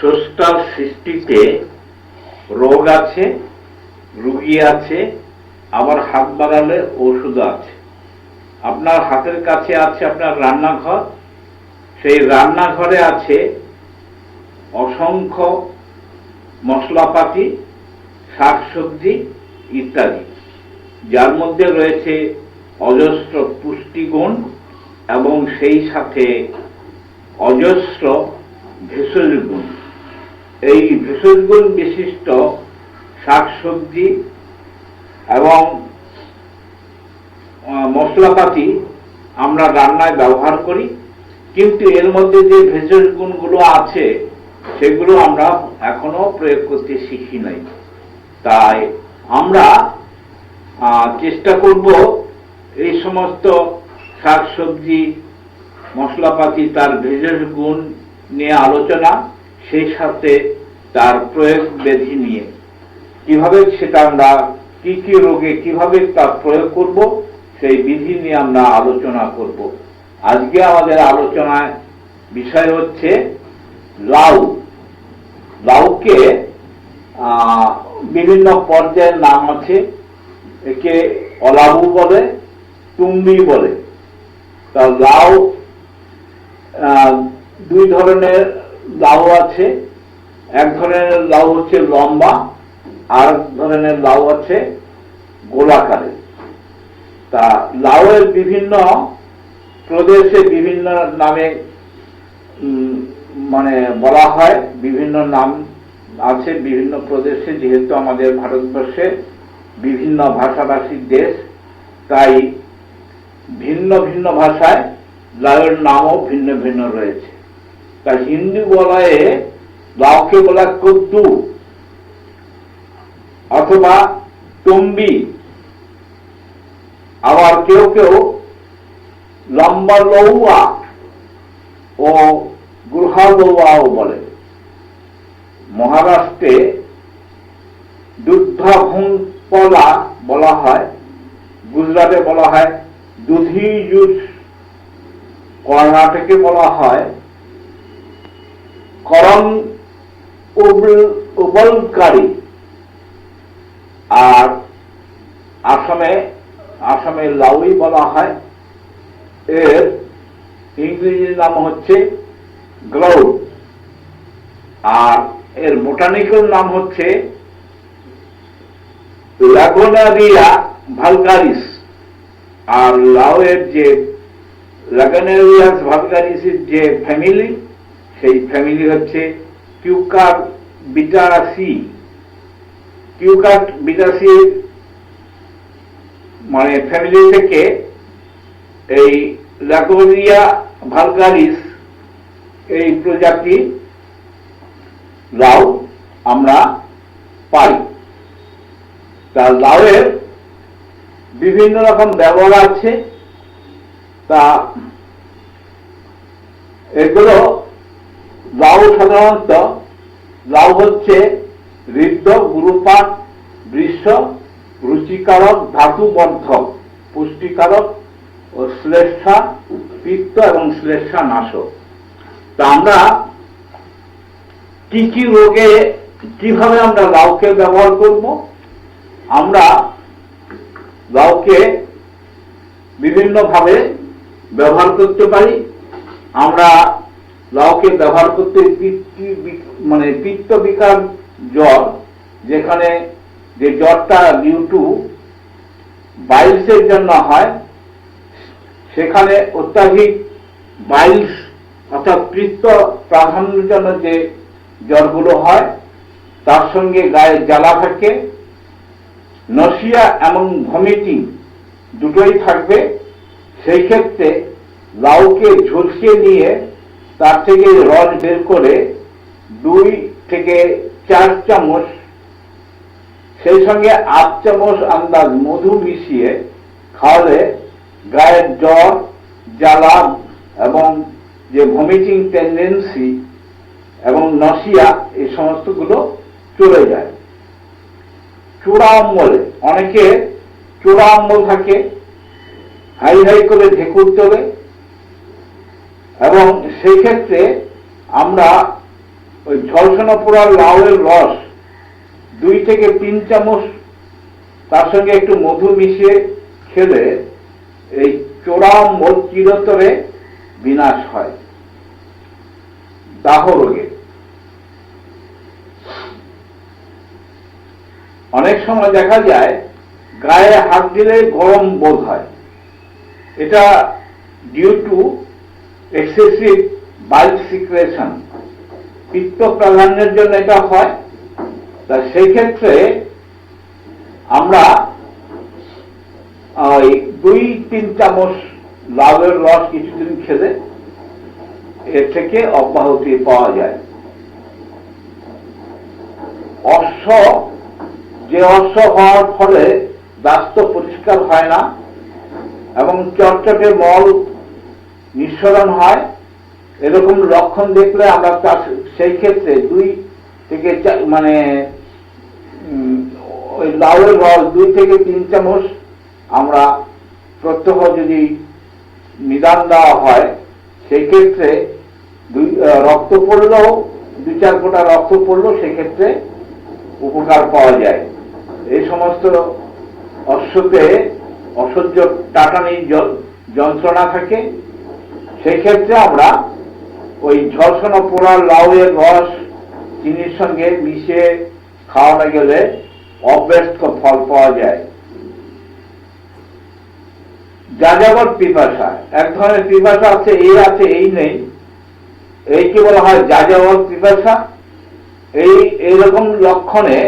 স্রষ্টার সৃষ্টিতে রোগ আছে, রুগী আছে, আবার হাত বাড়ালে ওষুধ আছে। আপনার হাতের কাছে আছে আপনার রান্নাঘর, সেই রান্নাঘরে আছে অসংখ্য মশলাপাতি, শাকসবজি ইত্যাদি। যার মধ্যে রয়েছে অজস্র পুষ্টিগুণ এবং সেই সাথে অজস্র ভেষজ গুণ। এই ভেষজ গুণ বিশিষ্ট শাকসবজি এবং মশলাপাতি আমরা রান্নায় ব্যবহার করি। কিন্তু এর মধ্যে যে ভেষজ গুণগুলো আছে, সেগুলো আমরা এখনও প্রয়োগ করতে শিখি নাই। তাই আমরা চেষ্টা করব এই সমস্ত শাকসবজি, মশলাপাতি, তার ভেষজ গুণ নিয়ে আলোচনা। সেই সাথে তার প্রয়োগ বেধি নিয়ে। কীভাবে সেটা আমরা, কি কি রোগে কীভাবে তার প্রয়োগ করব, সেই বিধি নিয়ে আমরা আলোচনা করব। আজকে আমাদের আলোচনায় বিষয় হচ্ছে লাউ। লাউকে বিভিন্ন পর্যায়ের নাম আছে, একে অলাবু বলে তুম্বি বলে। তা লাউ দুই ধরনের লাউ আছে, এক ধরনের লাউ হচ্ছে লম্বা আর ধরনের লাউ আছে গোলাকারের তা লাউয়ের বিভিন্ন প্রদেশে বিভিন্ন নামে মানে বলা হয়, বিভিন্ন নাম আছে বিভিন্ন প্রদেশে, যেহেতু আমাদের ভারতবর্ষে বিভিন্ন ভাষাভাষীর দেশ, তাই ভিন্ন ভিন্ন ভাষায় লাউয়ের নামও ভিন্ন ভিন্ন রয়েছে। তা হিন্দি বলায় লাউকে বলা কদ্দু অথবা তম্বি আবার কেউ কেউ লম্বা লৌয়া ও গুরহা লৌয়াও বলে। মহারাষ্ট্রে দুগ্ধভুঙ্কলা বলা হয়, গুজরাটে বলা হয় দুধি জুস, কর্ণাটকে বলা হয় করম উবল- উবলকারী। আর আসামে আসামে লাউই বলা হয়। এর ইংরেজি নাম হচ্ছে গ্লাউড আর এর বোটানিক্যাল নাম হচ্ছে লাগোনারিয়া ভালগারিস। আর লাউয়ের যে লাগানেরিয়াস ভালগারিসের যে ফ্যামিলি সেই ফ্যামিলি হচ্ছে কিউকার বিটাসি কিউকাট বিটাসি মানে ফ্যামিলি থেকে এই লাগোরিয়া ভালগারিস এই প্রজাতি লাউ আমরা পাই। তা লাউয়ের বিভিন্ন রকম ব্যবহার আছে। তা এগুলো লাউ সাধারণত লাউ হচ্ছে ঋদ্ধ গুরুপাক বৃষ, রুচিকারক ধাতু ধাতুবর্ধক, পুষ্টিকারক ও শ্লেষা পিত্ত এবং শ্লেষা নাশক তা আমরা কি কি রোগে, কীভাবে আমরা লাউকে ব্যবহার করব? আমরা লাউকে বিভিন্নভাবে ব্যবহার করতে পারি। আমরা লাউকে ব্যবহার করতে মানে পিত্ত বিকার জ্বর, যেখানে যে জ্বরটা ডিউ টু বাইলসের জন্য হয়, সেখানে অত্যাধিক বাইলস অর্থাৎ পিত্ত প্রাধান্যের জন্য যে জ্বরগুলো হয়, তার সঙ্গে গায়ে জ্বালা থাকে, নসিয়া এবং ভমিটিং দুটোই থাকবে। সেই ক্ষেত্রে লাউকে ঝলসিয়ে নিয়ে তার থেকে রস বের করে দুই থেকে চার চামচ, সেই সঙ্গে আট চামচ আন্দাজ মধু মিশিয়ে খাওয়ালে গায়ের জ্বর, জ্বালা এবং যে ভমিটিং টেন্ডেন্সি এবং নসিয়া এই সমস্তগুলো চলে যায়। চূড়া অম্বলে, অনেকে চূড়া অম্বল থাকে, হাই হাই করে ঢেকুর তোলে এবং সেই ক্ষেত্রে আমরা ওই ঝলসানো পোড়া লাউয়ের রস দুই থেকে তিন চামচ, তার সঙ্গে একটু মধু মিশিয়ে খেলে এই চোরাম ও চিরতরে বিনাশ হয়। দাহ রোগে। অনেক সময় দেখা যায়, গায়ে হাত দিলে গরম বোধ হয়। এটা due to excessive bile secretion পিত্ত প্রাধান্যের জন্য এটা হয়। তা সেই ক্ষেত্রে আমরা ওই দুই তিন চামচ লাউয়ের রস কিছুদিন খেলে এর থেকে অব্যাহতি পাওয়া যায়। অশ্ব, যে অশ্ব হওয়ার ফলে দাস্ত পরিষ্কার হয় না এবং চটচটে মল নিঃসরণ হয়। এরকম লক্ষণ দেখলে আমরা তার সেই ক্ষেত্রে দুই থেকে মানে ওই লাউয়ের রস দুই থেকে তিন চামচ আমরা প্রত্যহ যদি নিদান দেওয়া হয়, সেই ক্ষেত্রে দুই রক্ত পড়লেও, দুই চার ফোঁটা রক্ত পড়লেও সেক্ষেত্রে উপকার পাওয়া যায়। এই সমস্ত অশ্বতে অসহ্য টাটানি যন্ত্রণা থাকে। সেই ক্ষেত্রে আমরা ওই ঝলসানো পোড়া লাউয়ের রস চিনির সঙ্গে মিশিয়ে খাওয়ানো গেলে অব্যস্ত ফল পাওয়া যায়। যাযাবর পিপাসা, এক ধরনের পিপাসা আছে, এই আছে, এই নেই। এইকে বলা হয় যাযাবর পিপাসা? এই, এইরকম লক্ষণে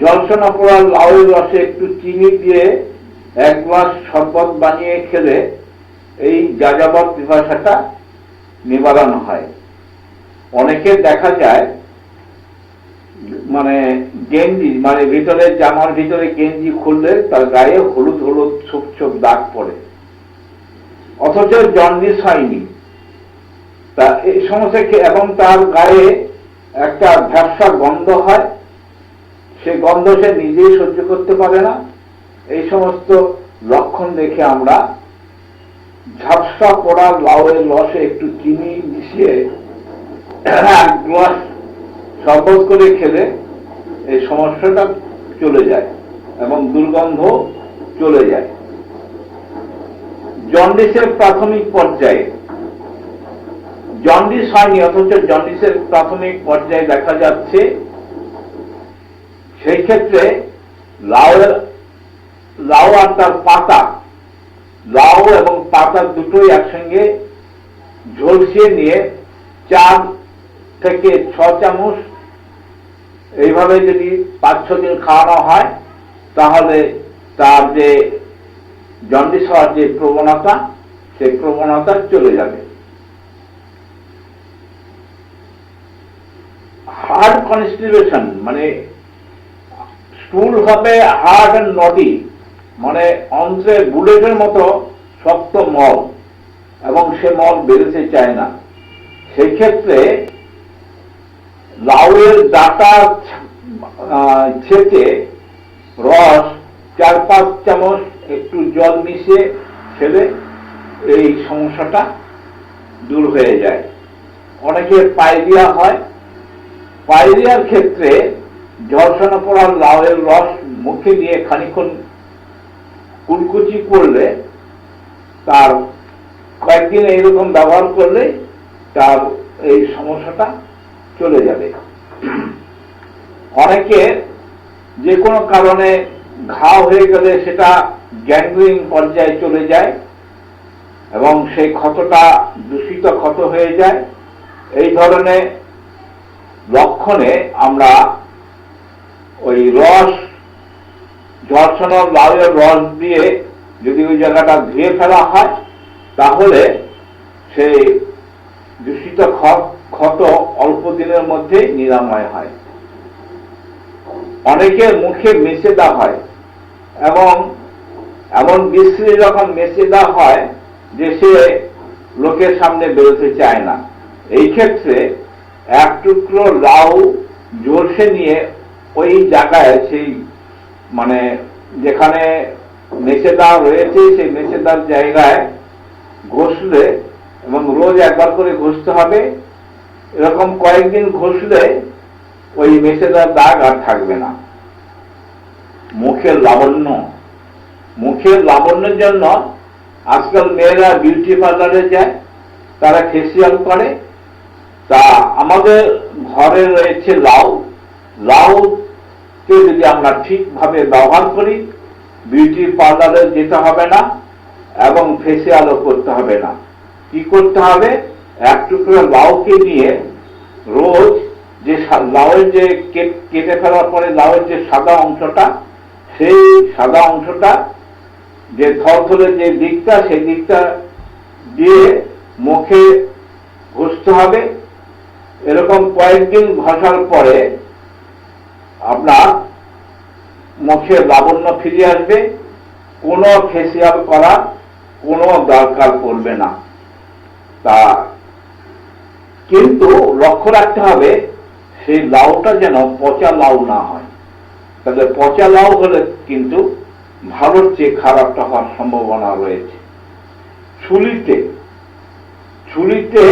জলসনা পোড়া লাউয়ের রসে একটু চিনি দিয়ে এক গ্লাস শরবত বানিয়ে খেলে এই যাযাবর পিপাসাটা নিবারণ হয়। অনেকে দেখা যায় মানে গেঞ্জি মানে ভিতরে জামার ভিতরে গেঞ্জি খুললে তার গায়ে হলুদ হলুদ ছোপ ছোপ দাগ পড়ে। অথচ জন্ডিস হয়নি। তা এই সমস্ত এবং তার গায়ে একটা ভ্যাবসা গন্ধ হয়। সে গন্ধ সে নিজেই সহ্য করতে পারে না। এই সমস্ত লক্ষণ দেখে আমরা ঝাপসা পড়া লাউয়ের রসে একটু চিনি মিশিয়ে এক গ্লাস শরবত করে খেলে এই সমস্যাটা চলে যায় এবং দুর্গন্ধ চলে যায়। জন্ডিসের প্রাথমিক পর্যায়ে, জন্ডিস হয়নি, অথচ জন্ডিসের প্রাথমিক পর্যায়ে দেখা যাচ্ছে সেই ক্ষেত্রে লাউয়ের, লাউ আর তার পাতা লাউ এবং পাতা দুটোই একসঙ্গে ঝলসিয়ে নিয়ে চার থেকে ছ চামচ এইভাবে যদি পাঁচ ছ দিন খাওয়ানো হয়, তাহলে তার যে জন্ডিস হওয়ার যে প্রবণতা, সেই প্রবণতা চলে যাবে। হার্ড কনস্টিটিউশন মানে স্টুল হবে হার্ড অ্যান্ড নটি মানে অন্ত্রে বুলেটের মতো শক্ত মল, এবং সে মল বেরোতে চায় না সেই ক্ষেত্রে লাউয়ের ডাটা ছেঁচে রস চার পাঁচ চামচ, একটু জল মিশিয়ে খেলে এই সমস্যাটা দূর হয়ে যায়। অনেকের পাইরিয়া হয়। পাইরিয়ার ক্ষেত্রে ঝলসানো পড়া লাউয়ের রস মুখে নিয়ে খানিক্ষণ কুলকুচি করলে তার কয়েকদিন এইরকম ব্যবহার করলে তার এই সমস্যাটা চলে যাবে। অনেকে যে কোনো কারণে ঘা হয়ে গেলে সেটা গ্যাংগ্রিন পর্যায়ে চলে যায় এবং সেই ক্ষতটা, দূষিত ক্ষত হয়ে যায়। এই ধরনের লক্ষণে আমরা ওই রস ঝরছানো লাউয়ের রস দিয়ে যদি ওই জায়গাটা ধুয়ে ফেলা হয়, তাহলে সেই দূষিত ক্ষত অল্প দিনের মধ্যে নিরাময় হয়। অনেকের মুখে মেসেদা হয় এবং এমন বিশ্রী যখন মেশে দেওয়া হয় যে সে লোকের সামনে বেরোতে চায় না। এই ক্ষেত্রে এক টুকরো লাউ জোরসে নিয়ে ওই জায়গায় সেই মানে যেখানে মেচেদা রয়েছে, সেই মেচেদার জায়গায় ঘষলে এবং রোজ একবার করে ঘষতে হবে। এরকম কয়েকদিন ঘষলে ওই মেসেদার দাগ আর থাকবে না। মুখের লাবণ্য। মুখের লাবণ্যের জন্য আজকাল মেয়েরা বিউটি পার্লারে যায়, তারা ফেসিয়াল করে। তা আমাদের ঘরে রয়েছে লাউ। লাউ লাউকে যদি আমরা ঠিকভাবে ব্যবহার করি বিউটি পার্লারে যেতে হবে না এবং ফেসিয়ালও করতে হবে না। কি করতে হবে? এক টুকরো লাউকে নিয়ে রোজ যে লাউয়ের যে কেটে ফেলার পরে লাউয়ের যে সাদা অংশটা, সেই সাদা অংশটা, যে থরথরে যে দিকটা, সেই দিকটা দিয়ে মুখে ঘষতে হবে। এরকম কয়েকদিন ঘষার পরে আপনার মুখে লাবণ্য ফিরে আসবে, কোনো ফেসিয়াল করা কোনো দরকার পড়বে না। তা কিন্তু লক্ষ্য রাখতে হবে, সেই লাউটা যেন পচা লাউ না হয়। তাহলে পচা লাউ হলে কিন্তু ভালোর চেয়ে খারাপটা হওয়ার সম্ভাবনা রয়েছে। ছুলিতে ছুলিতে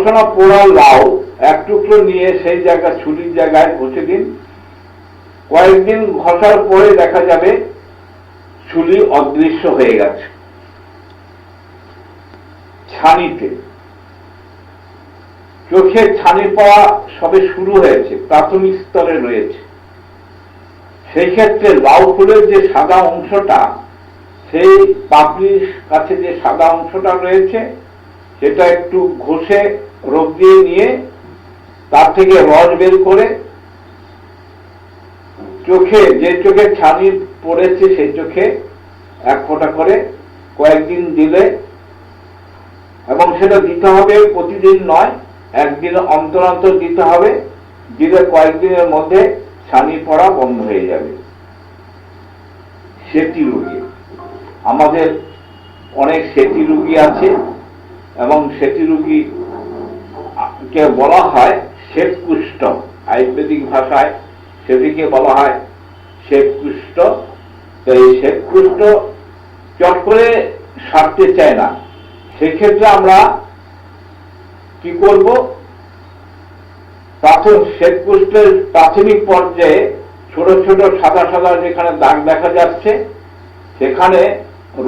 আহ, ঝলসনা পোড়া লাউ এক টুকরো নিয়ে সেই জায়গা ছুরির জায়গায় ঘষে দিন। কয়েকদিন ঘষার পরে দেখা যাবে ছুলি অদৃশ্য হয়ে গেছে। ছানিতে। চোখে ছানি পাওয়া সবে শুরু হয়েছে প্রাথমিক স্তরে রয়েছে। সেই ক্ষেত্রে লাউ ফুলের যে সাদা অংশটা সেই পাপড়ির কাছে যে সাদা অংশটা রয়েছে সেটা একটু ঘষে রোগ দিয়ে নিয়ে তার থেকে রস বের করে চোখে, যে চোখে ছানি পড়েছে সেই চোখে এক ফোঁটা করে কয়েকদিন দিলে এবং সেটা দিতে হবে প্রতিদিন নয়, একদিন অন্তর অন্তর দিতে হবে, দিলে কয়েকদিনের মধ্যে ছানি পড়া বন্ধ হয়ে যাবে। সেটি রোগী। আমাদের অনেক সেটি রুগী আছে। এবং সেটি রুগী কে বলা হয় শ্বেতকুষ্ঠ আয়ুর্বেদিক ভাষায় সেটিকে বলা হয় শ্বেতকুষ্ঠ তো এই শ্বেতকুষ্ঠ চট করে সারতে চায় না। সেক্ষেত্রে আমরা কি করব? প্রাথমিক শ্বেতকুষ্ঠের প্রাথমিক পর্যায়ে ছোট ছোট সাদা সাদা যেখানে দাগ দেখা যাচ্ছে, সেখানে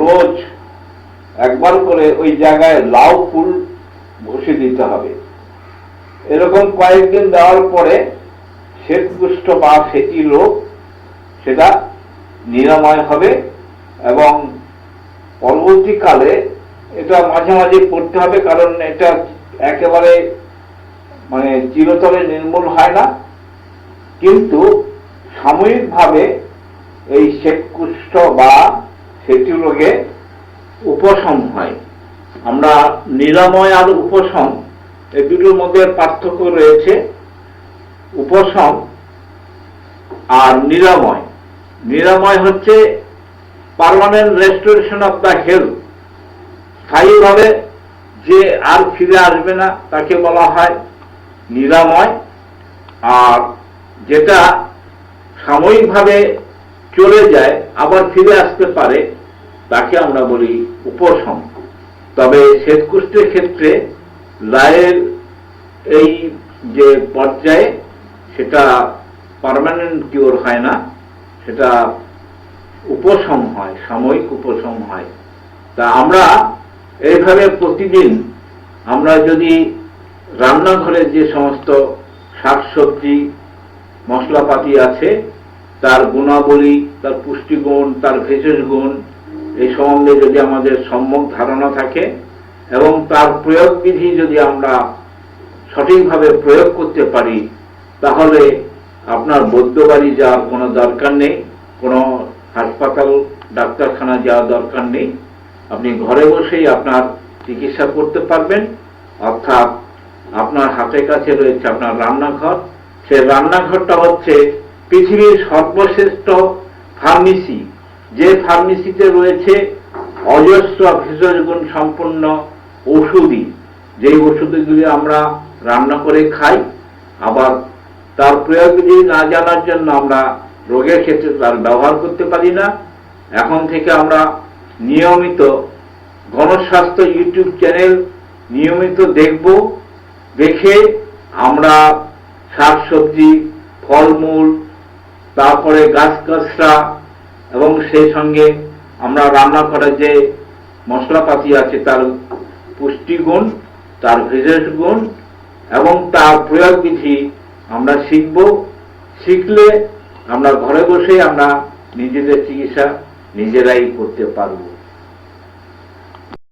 রোজ একবার করে ওই জায়গায় লাউ ফুল ঘষে দিতে হবে। এরকম কয়েকদিন দেওয়ার পরে শ্বেতকুষ্ঠ বা সেটি রোগ সেটা নিরাময় হবে এবং পরবর্তীকালে এটা মাঝে মাঝে করতে হবে কারণ এটা একেবারে মানে চিরতরে নির্মূল হয় না। কিন্তু সাময়িকভাবে এই শ্বেতকুষ্ঠ বা সেটি রোগে উপশম হয়। আমরা নিরাময় আর উপশম এই দুটোর মধ্যে পার্থক্য রয়েছে। উপশম আর নিরাময়। নিরাময় হচ্ছে permanent restoration of the health. স্থায়ীভাবে যে আর ফিরে আসবে না, তাকে বলা হয় নিরাময়। আর যেটা সাময়িকভাবে চলে যায়, আবার ফিরে আসতে পারে তাকে আমরা বলি উপশম তবে শ্বেতকুষ্ঠের ক্ষেত্রে লায়ের এই যে পর্যায়ে সেটা পার্মানেন্ট কিওর হয় না, সেটা উপশম হয়, সাময়িক উপশম হয়। তা আমরা এইভাবে প্রতিদিন আমরা যদি রান্নাঘরে যে সমস্ত শাকসবজি, মশলাপাতি আছে, তার গুণাবলী, তার পুষ্টিগুণ, তার ভেষজ গুণ এই সম্বন্ধে যদি আমাদের সম্যক ধারণা থাকে এবং তার প্রয়োগ বিধি যদি আমরা সঠিকভাবে প্রয়োগ করতে পারি, তাহলে আপনার বৈদ্য বাড়ি যাওয়ার কোনো দরকার নেই, কোনো হাসপাতাল, ডাক্তারখানা যাওয়ার দরকার নেই। আপনি ঘরে বসেই আপনার চিকিৎসা করতে পারবেন। অর্থাৎ আপনার হাতের কাছে রয়েছে আপনার রান্নাঘর। সে রান্নাঘরটা হচ্ছে পৃথিবীর সর্বশ্রেষ্ঠ ফার্মেসি যে ফার্মেসিতে রয়েছে অজস্র ভেষজ গুণ সম্পন্ন ওষুধই, যেই ওষুধগুলি আমরা রান্না করে খাই, আবার তার প্রয়োগ বিধি না জানার জন্য আমরা রোগের ক্ষেত্রে তার ব্যবহার করতে পারি না। এখন থেকে আমরা নিয়মিত গণস্বাস্থ্য ইউটিউব চ্যানেল নিয়মিত দেখব, দেখে আমরা শাকসবজি, ফলমূল, তারপরে গাছগাছরা এবং সেই সঙ্গে আমরা রান্না করার যে মশলাপাতি আছে, তার পুষ্টিগুণ, তার ভেষজ গুণ এবং তার প্রয়োগ বিধি আমরা শিখব। শিখলে আমরা ঘরে বসে আমরা নিজেদের চিকিৎসা নিজেরাই করতে পারব।